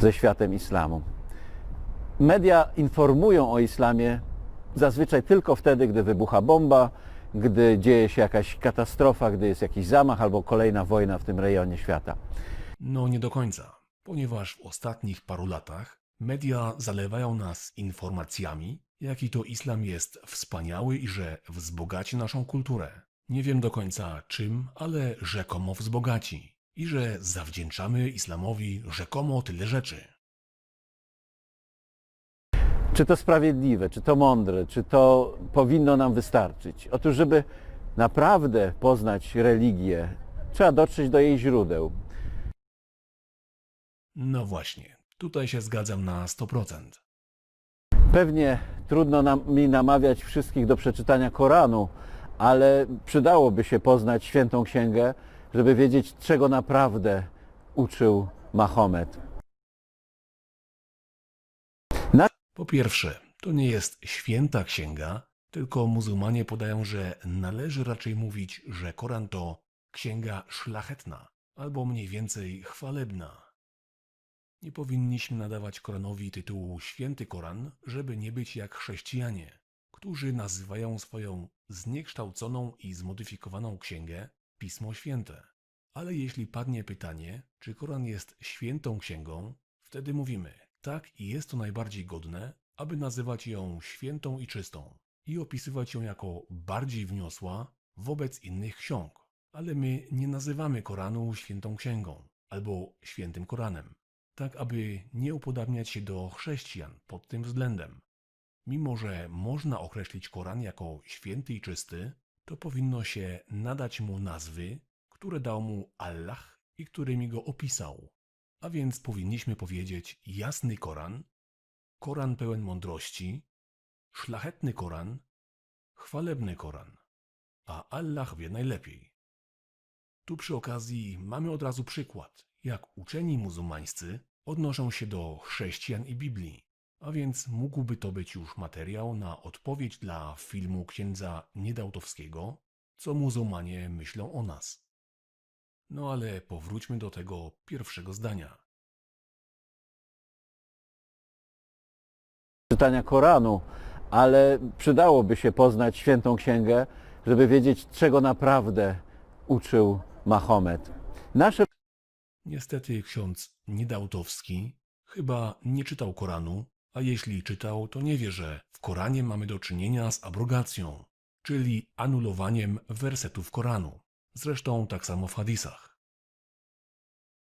ze światem islamu. Media informują o islamie zazwyczaj tylko wtedy, gdy wybucha bomba, gdy dzieje się jakaś katastrofa, gdy jest jakiś zamach albo kolejna wojna w tym rejonie świata. No nie do końca, ponieważ w ostatnich paru latach media zalewają nas informacjami, jaki to islam jest wspaniały i że wzbogaci naszą kulturę. Nie wiem do końca czym, ale rzekomo wzbogaci. I że zawdzięczamy islamowi rzekomo tyle rzeczy. Czy to sprawiedliwe, czy to mądre, czy to powinno nam wystarczyć? Otóż, żeby naprawdę poznać religię, trzeba dotrzeć do jej źródeł. No właśnie, tutaj się zgadzam na 100%. Pewnie trudno nam, mi namawiać wszystkich do przeczytania Koranu, ale przydałoby się poznać świętą księgę, żeby wiedzieć, czego naprawdę uczył Mahomet. Po pierwsze, to nie jest święta księga, tylko muzułmanie podają, że należy raczej mówić, że Koran to księga szlachetna, albo mniej więcej chwalebna. Nie powinniśmy nadawać Koranowi tytułu Święty Koran, żeby nie być jak chrześcijanie, którzy nazywają swoją zniekształconą i zmodyfikowaną księgę Pismo Święte. Ale jeśli padnie pytanie, czy Koran jest świętą księgą, wtedy mówimy, tak i jest to najbardziej godne, aby nazywać ją świętą i czystą i opisywać ją jako bardziej wniosła wobec innych ksiąg. Ale my nie nazywamy Koranu świętą księgą albo świętym Koranem, tak aby nie upodabniać się do chrześcijan pod tym względem. Mimo, że można określić Koran jako święty i czysty, to powinno się nadać mu nazwy, które dał mu Allah i którymi go opisał. A więc powinniśmy powiedzieć jasny Koran, Koran pełen mądrości, szlachetny Koran, chwalebny Koran, a Allah wie najlepiej. Tu przy okazji mamy od razu przykład, jak uczeni muzułmańscy odnoszą się do chrześcijan i Biblii, a więc mógłby to być już materiał na odpowiedź dla filmu księdza Niedałtowskiego, co muzułmanie myślą o nas. No ale powróćmy do tego pierwszego zdania. czytania Koranu, ale przydałoby się poznać świętą księgę, żeby wiedzieć, czego naprawdę uczył Mahomet. Nasze Niestety ksiądz Niedałtowski chyba nie czytał Koranu, a jeśli czytał, to nie wie, że w Koranie mamy do czynienia z abrogacją, czyli anulowaniem wersetów Koranu. Zresztą tak samo w hadisach.